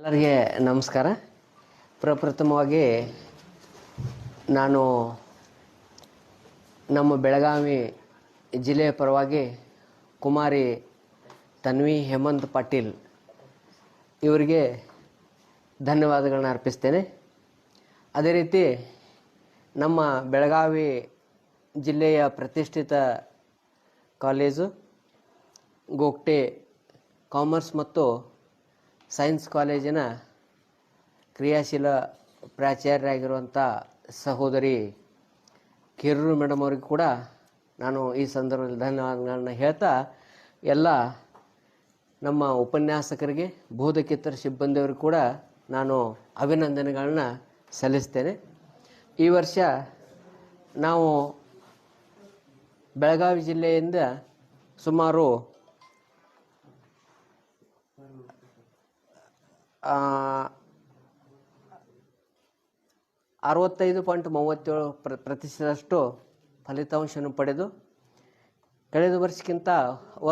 ಎಲ್ಲರಿಗೆ ನಮಸ್ಕಾರ. ಪ್ರಪ್ರಥಮವಾಗಿ ನಾನು ನಮ್ಮ ಬೆಳಗಾವಿ ಜಿಲ್ಲೆಯ ಪರವಾಗಿ ಕುಮಾರಿ ತನ್ವಿ ಹೇಮಂತ್ ಪಾಟೀಲ್ ಇವರಿಗೆ ಧನ್ಯವಾದಗಳನ್ನ ಅರ್ಪಿಸ್ತೇನೆ. ಅದೇ ರೀತಿ ನಮ್ಮ ಬೆಳಗಾವಿ ಜಿಲ್ಲೆಯ ಪ್ರತಿಷ್ಠಿತ ಕಾಲೇಜು ಗೋಗ್ಟೆ ಕಾಮರ್ಸ್ ಮತ್ತು ಸೈನ್ಸ್ ಕಾಲೇಜಿನ ಕ್ರಿಯಾಶೀಲ ಪ್ರಾಚಾರ್ಯರಾಗಿರುವಂಥ ಸಹೋದರಿ ಕಿರೂರು ಮೇಡಮ್ ಅವ್ರಿಗೆ ಕೂಡ ನಾನು ಈ ಸಂದರ್ಭದಲ್ಲಿ ಧನ್ಯವಾದಗಳನ್ನು ಹೇಳ್ತಾ, ಎಲ್ಲ ನಮ್ಮ ಉಪನ್ಯಾಸಕರಿಗೆ, ಬೋಧಕೇತರ ಸಿಬ್ಬಂದಿಯವರು ಕೂಡ ನಾನು ಅಭಿನಂದನೆಗಳನ್ನ ಸಲ್ಲಿಸ್ತೇನೆ. ಈ ವರ್ಷ ನಾವು ಬೆಳಗಾವಿ ಜಿಲ್ಲೆಯಿಂದ ಸುಮಾರು ಅರವತ್ತೈದು ಪಾಯಿಂಟ್ ಮೂವತ್ತೇಳು ಪ್ರ, ಪ್ರತಿಶತದಷ್ಟು ಫಲಿತಾಂಶವನ್ನು ಪಡೆದು ಕಳೆದ ವರ್ಷಕ್ಕಿಂತ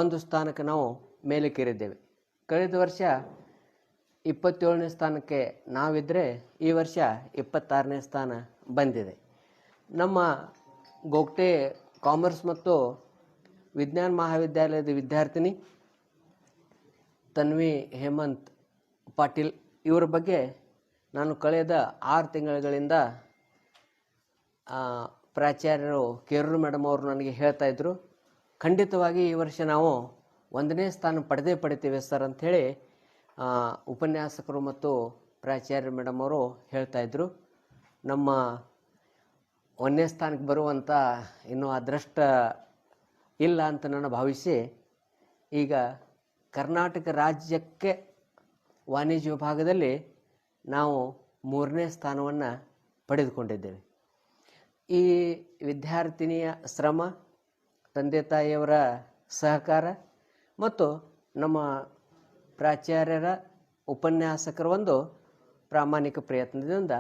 ಒಂದು ಸ್ಥಾನಕ್ಕೆ ನಾವು ಮೇಲಕ್ಕೇರಿದ್ದೇವೆ. ಕಳೆದ ವರ್ಷ ಇಪ್ಪತ್ತೇಳನೇ ಸ್ಥಾನಕ್ಕೆ ನಾವಿದ್ದರೆ ಈ ವರ್ಷ ಇಪ್ಪತ್ತಾರನೇ ಸ್ಥಾನ ಬಂದಿದೆ. ನಮ್ಮ ಗೋಗ್ಟೆ ಕಾಮರ್ಸ್ ಮತ್ತು ವಿಜ್ಞಾನ ಮಹಾವಿದ್ಯಾಲಯದ ವಿದ್ಯಾರ್ಥಿನಿ ತನ್ವಿ ಹೇಮಂತ್ ಪಾಟೀಲ್, ಇವರ ಬಗ್ಗೆ ನಾನು ಕಳೆದ ಆರು ತಿಂಗಳುಗಳಿಂದ ಪ್ರಾಚಾರ್ಯರು ಕೇರೂರು ಮೇಡಮ್ ಅವರು ನನಗೆ ಹೇಳ್ತಾ ಇದ್ದರು ಖಂಡಿತವಾಗಿ ಈ ವರ್ಷ ನಾವು ಒಂದನೇ ಸ್ಥಾನ ಪಡೆದೇ ಪಡಿತೀವಿ ಸರ್ ಅಂಥೇಳಿ ಉಪನ್ಯಾಸಕರು ಮತ್ತು ಪ್ರಾಚಾರ್ಯ ಮೇಡಮ್ ಅವರು ಹೇಳ್ತಾ ಇದ್ರು. ನಮ್ಮ ಒಂದನೇ ಸ್ಥಾನಕ್ಕೆ ಬರುವಂಥ ಇನ್ನೂ ಅದೃಷ್ಟ ಇಲ್ಲ ಅಂತ ನಾನು ಭಾವಿಸಿ, ಈಗ ಕರ್ನಾಟಕ ರಾಜ್ಯಕ್ಕೆ ವಾಣಿಜ್ಯ ವಿಭಾಗದಲ್ಲಿ ನಾವು ಮೂರನೇ ಸ್ಥಾನವನ್ನು ಪಡೆದುಕೊಂಡಿದ್ದೇವೆ. ಈ ವಿದ್ಯಾರ್ಥಿನಿಯ ಶ್ರಮ, ತಂದೆ ತಾಯಿಯವರ ಸಹಕಾರ ಮತ್ತು ನಮ್ಮ ಪ್ರಾಚಾರ್ಯರ ಉಪನ್ಯಾಸಕರ ಒಂದು ಪ್ರಾಮಾಣಿಕ ಪ್ರಯತ್ನದಿಂದ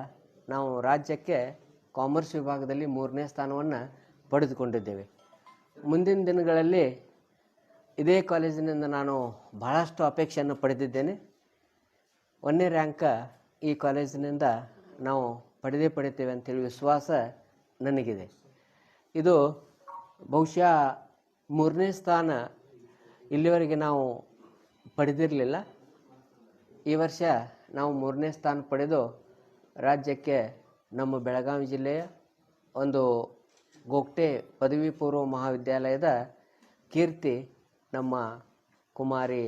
ನಾವು ರಾಜ್ಯಕ್ಕೆ ಕಾಮರ್ಸ್ ವಿಭಾಗದಲ್ಲಿ ಮೂರನೇ ಸ್ಥಾನವನ್ನು ಪಡೆದುಕೊಂಡಿದ್ದೇವೆ. ಮುಂದಿನ ದಿನಗಳಲ್ಲಿ ಇದೇ ಕಾಲೇಜಿನಿಂದ ನಾನು ಬಹಳಷ್ಟು ಅಪೇಕ್ಷೆಯನ್ನು ಪಡೆದಿದ್ದೇನೆ. ಒಂದನೇ ರ್ಯಾಂಕ ಈ ಕಾಲೇಜಿನಿಂದ ನಾವು ಪಡೆದೇ ಪಡಿತೇವೆ ಅಂತೇಳಿ ವಿಶ್ವಾಸ ನನಗಿದೆ. ಇದು ಬಹುಶಃ ಮೂರನೇ ಸ್ಥಾನ ಇಲ್ಲಿವರೆಗೆ ನಾವು ಪಡೆದಿರಲಿಲ್ಲ. ಈ ವರ್ಷ ನಾವು ಮೂರನೇ ಸ್ಥಾನ ಪಡೆದು ರಾಜ್ಯಕ್ಕೆ ನಮ್ಮ ಬೆಳಗಾವಿ ಜಿಲ್ಲೆಯ ಒಂದು ಗೋಗ್ಟೆ ಪದವಿ ಪೂರ್ವ ಮಹಾವಿದ್ಯಾಲಯದ ಕೀರ್ತಿ ನಮ್ಮ ಕುಮಾರಿ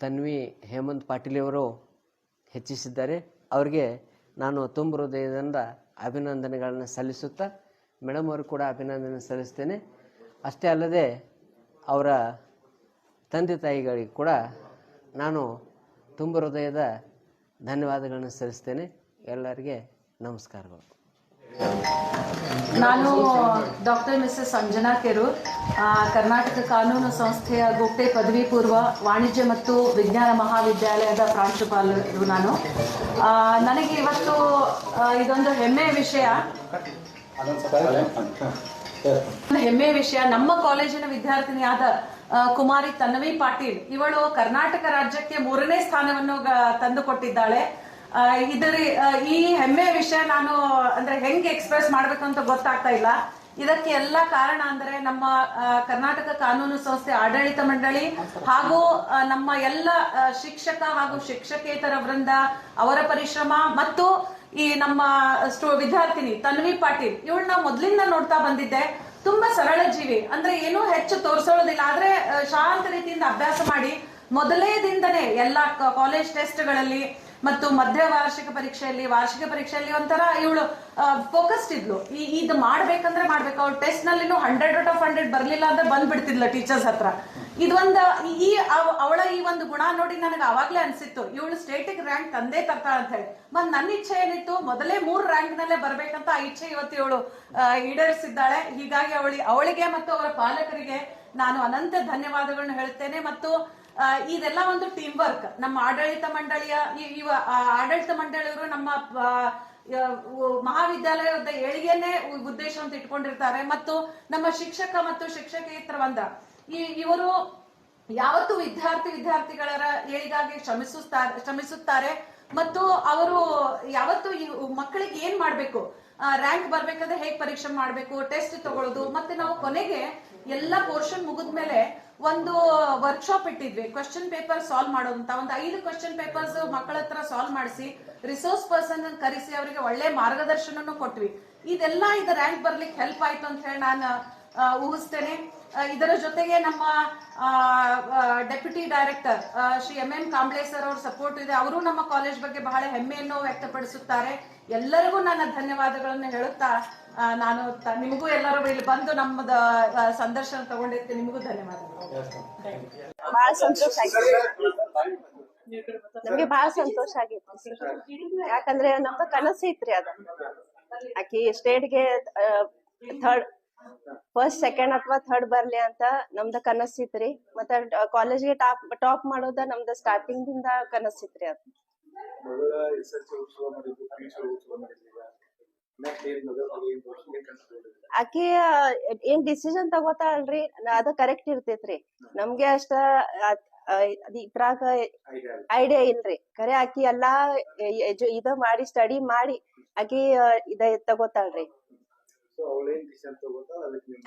ತನ್ವಿ ಹೇಮಂತ್ ಪಾಟೀಲಿಯವರು ಹೆಚ್ಚಿಸಿದ್ದಾರೆ. ಅವರಿಗೆ ನಾನು ತುಂಬ ಹೃದಯದಿಂದ ಅಭಿನಂದನೆಗಳನ್ನು ಸಲ್ಲಿಸುತ್ತಾ ಮೇಡಮ್ ಅವರು ಕೂಡ ಅಭಿನಂದನೆ ಸಲ್ಲಿಸ್ತೇನೆ. ಅಷ್ಟೇ ಅಲ್ಲದೆ ಅವರ ತಂದೆ ತಾಯಿಗಳಿಗೆ ಕೂಡ ನಾನು ತುಂಬ ಹೃದಯದ ಧನ್ಯವಾದಗಳನ್ನು ಸಲ್ಲಿಸ್ತೇನೆ. ಎಲ್ಲರಿಗೆ ನಮಸ್ಕಾರಗಳು. ನಾನು ಡಾಕ್ಟರ್ ಮಿಸ್ಸಸ್ ಅಂಜನಾ ಕೆರೂರ್ ಕರ್ನಾಟಕ ಕಾನೂನು ಸಂಸ್ಥೆಯ ಗುಪ್ಪೆ ಪದವಿ ಪೂರ್ವ ವಾಣಿಜ್ಯ ಮತ್ತು ವಿಜ್ಞಾನ ಮಹಾವಿದ್ಯಾಲಯದ ಪ್ರಾಂಶುಪಾಲರು ನಾನು. ನನಗೆ ಇವತ್ತು ಇದೊಂದು ಹೆಮ್ಮೆಯ ವಿಷಯ. ಹೆಮ್ಮೆಯ ವಿಷಯ, ನಮ್ಮ ಕಾಲೇಜಿನ ವಿದ್ಯಾರ್ಥಿನಿಯಾದ ಕುಮಾರಿ ತನ್ವಿ ಪಾಟೀಲ್. ಇವಳು ಕರ್ನಾಟಕ ರಾಜ್ಯಕ್ಕೆ ಮೂರನೇ ಸ್ಥಾನವನ್ನು ತಂದುಕೊಟ್ಟಿದ್ದಾಳೆ. ಇದರ ಈ ಹೆಮ್ಮೆಯ ವಿಷಯ ನಾನು, ಅಂದ್ರೆ ಹೆಂಗೆ ಎಕ್ಸ್ಪ್ರೆಸ್ ಮಾಡ್ಬೇಕು ಅಂತ ಗೊತ್ತಾಗ್ತಾ ಇಲ್ಲ. ಇದಕ್ಕೆ ಎಲ್ಲ ಕಾರಣ ಅಂದ್ರೆ ನಮ್ಮ ಕರ್ನಾಟಕ ಕಾನೂನು ಸಂಸ್ಥೆ ಆಡಳಿತ ಮಂಡಳಿ ಹಾಗೂ ನಮ್ಮ ಎಲ್ಲ ಶಿಕ್ಷಕ ಹಾಗೂ ಶಿಕ್ಷಕೇತರ ವೃಂದ ಅವರ ಪರಿಶ್ರಮ ಮತ್ತು ಈ ನಮ್ಮ ವಿದ್ಯಾರ್ಥಿನಿ ತನ್ವಿ ಪಾಟೀಲ್ ಇವಳನ್ನ ಮೊದಲಿಂದ ನೋಡ್ತಾ ಬಂದಿದ್ದೆ. ತುಂಬಾ ಸರಳ ಜೀವಿ. ಅಂದ್ರೆ ಏನೂ ಹೆಚ್ಚು ತೋರಿಸೋದಿಲ್ಲ ಆದ್ರೆ ಶಾಂತ ರೀತಿಯಿಂದ ಅಭ್ಯಾಸ ಮಾಡಿ ಮೊದಲೇ ಮೊದಲೇದಿಂದನೇ ಎಲ್ಲ ಕಾಲೇಜ್ ಟೆಸ್ಟ್ಗಳಲ್ಲಿ ಮತ್ತು ಮಧ್ಯ ವಾರ್ಷಿಕ ಪರೀಕ್ಷೆಯಲ್ಲಿ ವಾರ್ಷಿಕ ಪರೀಕ್ಷೆಯಲ್ಲಿ ಒಂಥರ ಇವಳು ಫೋಕಸ್ಡ್ ಇದ್ಲು. ಈ, ಇದು ಮಾಡ್ಬೇಕಂದ್ರೆ ಮಾಡ್ಬೇಕು. ಅವ್ಳು ಟೆಸ್ಟ್ ನಲ್ಲಿನೂ ಹಂಡ್ರೆಡ್ ಔಟ್ ಆಫ್ ಹಂಡ್ರೆಡ್ ಬರ್ಲಿಲ್ಲ ಅಂದ್ರೆ ಬಂದ್ಬಿಡ್ತಿದ್ಲ ಟೀಚರ್ಸ್ ಹತ್ರ. ಇದೊಂದು, ಈ ಅವ- ಅವಳ ಈ ಒಂದು ಗುಣ ನೋಡಿ ನನಗೆ ಅವಾಗ್ಲೇ ಅನ್ಸಿತ್ತು. ಇವಳು ಸ್ಟೇಟಿಗೆ ರ್ಯಾಂಕ್ ತಂದೆ ತರ್ತಾಳ ಅಂತ ಹೇಳಿ. ಮತ್ ನನ್ನ ಇಚ್ಛೆ ಏನಿತ್ತು? ಮೊದಲೇ ಮೂರ್ ರ್ಯಾಂಕ್ ನಲ್ಲೇ ಬರ್ಬೇಕಂತ ಆ ಇಚ್ಛೆ ಇವತ್ತು ಇವಳು ಈಡೇರಿಸಿದ್ದಾಳೆ. ಹೀಗಾಗಿ ಅವಳಿ, ಅವಳಿಗೆ ಮತ್ತು ಅವರ ಪಾಲಕರಿಗೆ ನಾನು ಅನಂತ ಧನ್ಯವಾದಗಳನ್ನ ಹೇಳ್ತೇನೆ ಮತ್ತು ಇದೆಲ್ಲ ಒಂದು ಟೀಮ್ ವರ್ಕ್ ನಮ್ಮ ಆಡಳಿತ ಮಂಡಳಿಯ ಇವ ಆಡಳಿತ ಮಂಡಳಿಯವರು ನಮ್ಮ ಮಹಾವಿದ್ಯಾಲಯದ ಏಳಿಗೆನೆ ಉದ್ದೇಶ ಅಂತ ಇಟ್ಕೊಂಡಿರ್ತಾರೆ. ಮತ್ತು ನಮ್ಮ ಶಿಕ್ಷಕ ಮತ್ತು ಶಿಕ್ಷಕೇತರ ಬಂದ ಈ, ಇವರು ಯಾವತ್ತು ವಿದ್ಯಾರ್ಥಿ ವಿದ್ಯಾರ್ಥಿಗಳ ಏಳಿಗಾಗಿ ಶ್ರಮಿಸುತ್ತಾರೆ ಶ್ರಮಿಸುತ್ತಾರೆ? ಮತ್ತು ಅವರು ಯಾವತ್ತು ಮಕ್ಕಳಿಗೆ ಏನ್ ಮಾಡ್ಬೇಕು? ರ್ಯಾಂಕ್ ಬರ್ಬೇಕಾದ್ರೆ ಹೇಗ್ ಪರೀಕ್ಷೆ ಮಾಡ್ಬೇಕು ಟೆಸ್ಟ್ ತಗೊಳ್ಳೋದು ಮತ್ತೆ ನಾವು ಕೊನೆಗೆ ಎಲ್ಲ ಪೋರ್ಷನ್ ಮುಗಿದ್ಮೇಲೆ ಒಂದು ವರ್ಕ್ಶಾಪ್ ಇಟ್ಟಿದ್ವಿ. ಕ್ವಶನ್ ಪೇಪರ್ ಸಾಲ್ವ್ ಮಾಡೋಂತ. ಒಂದು ಐದು ಕ್ವಶನ್ ಪೇಪರ್ಸ್ ಮಕ್ಕಳ ಹತ್ರ ಸಾಲ್ವ್ ಮಾಡಿಸಿ ರಿಸೋರ್ಸ್ ಪರ್ಸನ್ ಕರೆಸಿ, ಅವರಿಗೆ ಒಳ್ಳೆ ಮಾರ್ಗದರ್ಶನನು ಕೊಟ್ವಿ. ಇದೆಲ್ಲ ಇದು ರ್ಯಾಂಕ್ ಬರ್ಲಿಕ್ಕೆ ಹೆಲ್ಪ್ ಆಯ್ತು ಅಂತ ಹೇಳಿ ನಾನು ಊಹಿಸ್ತೇನೆ. ಇದರ ಜೊತೆಗೆ ನಮ್ಮ deputy director Shri M N Kamble sir ಅವ್ರ ಸಪೋರ್ಟ್ ಇದೆ. ಅವರು ನಮ್ಮ ಕಾಲೇಜ್ ಬಗ್ಗೆ ಬಹಳ ಹೆಮ್ಮೆಯನ್ನು ವ್ಯಕ್ತಪಡಿಸುತ್ತಾರೆ. ಎಲ್ಲರಿಗೂ ನನ್ನ ಧನ್ಯವಾದಗಳನ್ನು ಹೇಳುತ್ತಾ ನಾನು ನಿಮಗೂ ಎಲ್ಲರೂ ಇಲ್ಲಿ ಬಂದು ನಮ್ಮದ ಸಂದರ್ಶನ ತಗೊಂಡಿರ್ತೀನಿ. ನಿಮಗೂ ಧನ್ಯವಾದಗಳು. ಬಹಳ ಸಂತೋಷ ಆಗೈತಿ ನಮ್ಗೆ ಬಹಳ ಸಂತೋಷ ಆಗೈತಿ ಯಾಕಂದ್ರೆ ನಮ್ದು ಕನಸು ಐತ್ರಿ ಅದ. ಆಕಿ ಸ್ಟೇಟ್ಗೆ ಥರ್ಡ್ ಫಸ್ಟ್ ಸೆಕೆಂಡ್ ಅಥವಾ ಥರ್ಡ್ ಬರ್ಲಿ ಅಂತ ನಮ್ದ ಕನಸಿತ್ರಿ ಮತ್ತ ಕಾಲೇಜ್ಗೆ ಟಾಪ್ ಟಾಪ್ ಮಾಡೋದ ನಮ್ದ ಸ್ಟಾರ್ಟಿಂಗ್ ದಿಂದ ಕನಸಿತ್ರಿ ಅದು. ಆಕಿ ಏನ್ ಡಿಸಿಷನ್ ತಗೋತಾಳ್ರಿ ಅದ ಕರೆಕ್ಟ್ ಇರ್ತೈತ್ರಿ. ನಮ್ಗೆ ಅಷ್ಟ ಇದ್ರಾಗ ಐಡಿಯಾ ಇಲ್ರಿ. ಖರೆ ಆಕಿ ಎಲ್ಲಾ ಇದ ಮಾಡಿ ಸ್ಟಡಿ ಮಾಡಿ ಆಕಿ ಇದ ತಗೋತಾಳ್ರಿ.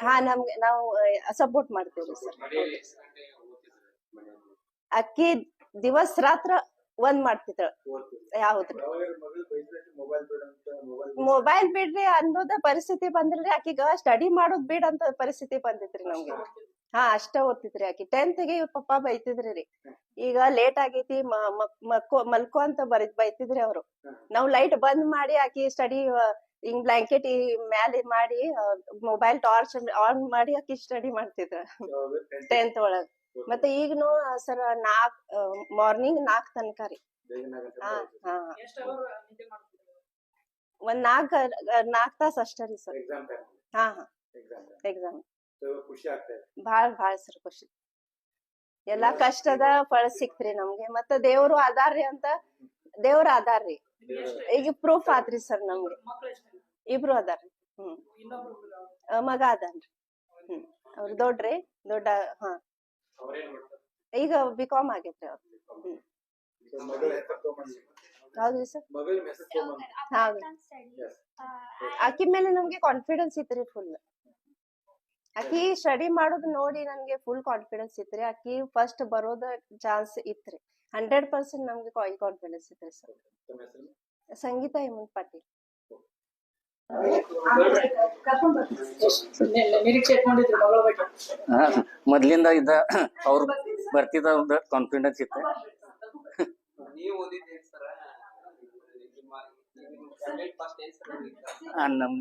ಹಾ ನಮ್ಗೆ ನಾವು ಸಪೋರ್ಟ್ ಮಾಡ್ತೀವಿ ಸರ್. ಅಕ್ಕಿ ದಿವಸ ರಾತ್ರ ಒಂದ್ ಮಾಡ್ತಿದ್ರ. ಬೈದ್ರೆ ಮೊಬೈಲ್ ಬಿಡ್ರಿ ಅನ್ನೋದ ಪರಿಸ್ಥಿತಿ ಬಂದ್ರಿ. ಆಕಿಗ ಸ್ಟಡಿ ಮಾಡೋದ್ ಬಿಡ್ ಅಂತ ಪರಿಸ್ಥಿತಿ ಬಂದಿತ್ರಿ ನಮ್ಗೆ. ಹಾ ಅಷ್ಟ ಓದ್ತಿದ್ರಿ ಆಕಿ ಟೆಂತ್ಗೆ ಇವ್ರ್ ಪಪ್ಪ ಬೈತಿದ್ರಿ ರೀ. ಈಗ ಲೇಟ್ ಆಗೈತಿ ಮಲ್ಕೋ ಅಂತ ಬರಿ ಬೈತಿದ್ರಿ ಅವ್ರು. ನಾವ್ ಲೈಟ್ ಬಂದ್ ಮಾಡಿ ಆಕಿ ಸ್ಟಡಿ ಹಿಂಗ್ ಬ್ಲಾಂಕೆಟ್ ಮ್ಯಾಲೆ ಮಾಡಿ ಮೊಬೈಲ್ ಟಾರ್ಚ್ ಆನ್ ಮಾಡಿ ಆಕಿ ಸ್ಟಡಿ ಮಾಡ್ತಿದ್ರ ಟೆಂತ್ ಒಳಗ. ಮತ್ತೆ ಈಗನು ಸರ್ ನಾಕ್ ಮಾರ್ನಿಂಗ್ ನಾಕ್ ತನಕ ರೀ. ಹಾ ಹಾ. ಒಂದ್ ನಾಕ್ ನಾಕ್ ತಾಸ್ ಅಷ್ಟೇ ರೀ ಸರ್ ಹಾ ಹಾ. ಎಕ್ಸಾಮ್ ಭಾಳ ಬಾಳ್ ಸರ್ ಖುಷಿ. ಎಲ್ಲಾ ಕಷ್ಟದ ಫಲ ಸಿಕ್ತ್ರಿ ನಮ್ಗೆ. ಮತ್ತ ದೇವ್ರು ಅದಾರ್ರಿ ಅಂತ ದೇವ್ರ ಅದಾರ್ರಿ ಈಗ ಪ್ರೂಫ್ ಆತ್ರಿ ಸರ್ ನಮ್ಗೆ. ಇಬ್ರು ಅದಾರ್ರಿ. ಹ್ಮ್. ಮಗ ಅದಾನ್ರಿ. ಹ್ಮ್. ಅವ್ರ ದೊಡ್ಡ್ರಿ, ದೊಡ್ಡ, ಹಾ. ಈಗ ಬಿ ಕಾಮ್ ಆಗೇತ್ರಿ ಅವ್ರ. ಹ್ಮ್. ಹೌದು. ಆಕಿ ಮೇಲೆ ನಮ್ಗೆ ಕಾನ್ಫಿಡೆನ್ಸ್ ಇತ್ರಿ ಫುಲ್ ಆಕಿ ಸ್ಟಡಿ ಮಾಡೋದು ನೋಡಿ ನನ್ಗೆ ಫುಲ್ ಕಾನ್ಫಿಡೆನ್ಸ್ ಇತ್ರಿ. ಆಕಿ ಫಸ್ಟ್ ಬರೋದ ಚಾನ್ಸ್ ಇತ್ರಿ. ಹಂಡ್ರೆಡ್ ಪರ್ಸೆಂಟ್ ನಮ್ಗೆ ಕಾನ್ಫಿಡೆನ್ಸ್ ಇತ್ರಿ ಸರ್. ಸಂಗೀತ ಹೇಮಂತ್ ಪಾಟೀಲ್. ಮೊದ್ಲಿಂದ ಇದ್ದ ಅವ್ರು ಬರ್ತಿದ್ದ ಅವ್ರದ್ದು ಕಾನ್ಫಿಡೆನ್ಸ್ ಇತ್ತು. ನಮ್ಮ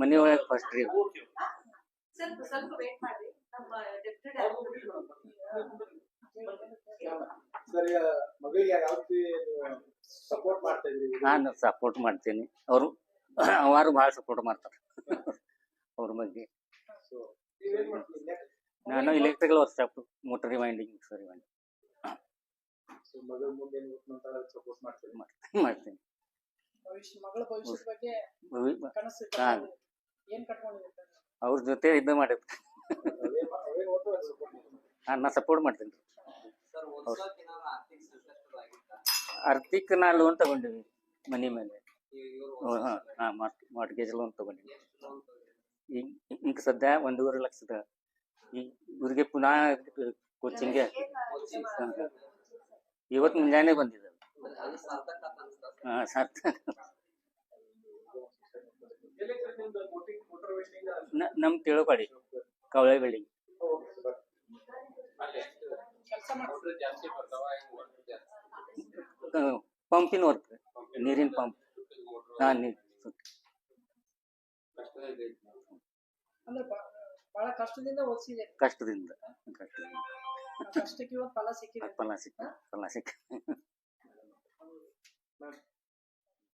ಮನೆ ಒಳಗೆ ಫಸ್ಟ್ ಮನೆಯೊಳಗೆ ರೀ ನಾನು ಸಪೋರ್ಟ್ ಮಾಡ್ತೀನಿ. ಅವರು ಅವರು ಬಹಳ ಸಪೋರ್ಟ್ ಮಾಡ್ತಾರೆ. ಅವ್ರ ಬಗ್ಗೆ. ನಾನು ಇಲೆಕ್ಟ್ರಿಕಲ್ ವರ್ಕ್ ಮೋಟರ್ ರಿವೈಂಡಿಂಗ್ ಸರಿ ಸೊ ಮಗಳ ಮುಂದೆ ಏನ್ ಅಂತ ಸಪೋರ್ಟ್ ಮಾಡ್ತೀರಿ ಮಾಡ್ತೀನಿ ಅವ್ರ ಜೊತೆ ಇದು ಮಾಡಿದ್ ನಾ ಸಪೋರ್ಟ್ ಮಾಡ್ತೀನಿ. ಆರ್ಥಿಕ ನಾ ಲೋನ್ ತಗೊಂಡಿವಿ ಮನಿ ಮೇಲೆ. ಹಾ ಮಾರ್ಟ್ಗೇಜ್ ಲೋನ್ ತಗೊಂಡಿವಿ ಈಗ ಸದ್ಯ ಒಂದೂವರೆ ಲಕ್ಷದ ಈಗ ಇವ್ರಿಗೆ ಪುನಃ ಕೋಚಿಂಗ್ಗೆ ಇವತ್ತು ಮುಂಜಾನೆ ಬಂದಿದೆ ಅದು ಸಾರ್ಥಕ ಅಂತ ಅನ್ಸ್ತಾ ಹಾ, ಸಾರ್ಥಕ. ನಮ್ ತಿಳುಪಾಡಿ ಕವಳೆ ಬಿಲ್ಡಿಂಗ್ ಪಂಪಿನ ವರ್ಕ್ ನೀರಿನ ಪಂಪ್. ಅಂದ್ರೆ ಬಹಳ ಕಷ್ಟದಿಂದ ಓದಿಸಿದೆ. ಕಷ್ಟದಿಂದ. ಕಷ್ಟದಿಂದ ಕಷ್ಟಕ್ಕೆ ಇವತ್ತು ಫಲ ಸಿಕ್ಕಿದೆ. ಫಲ ಸಿಕ್ಕ ಫಲ ಸಿಕ್ಕ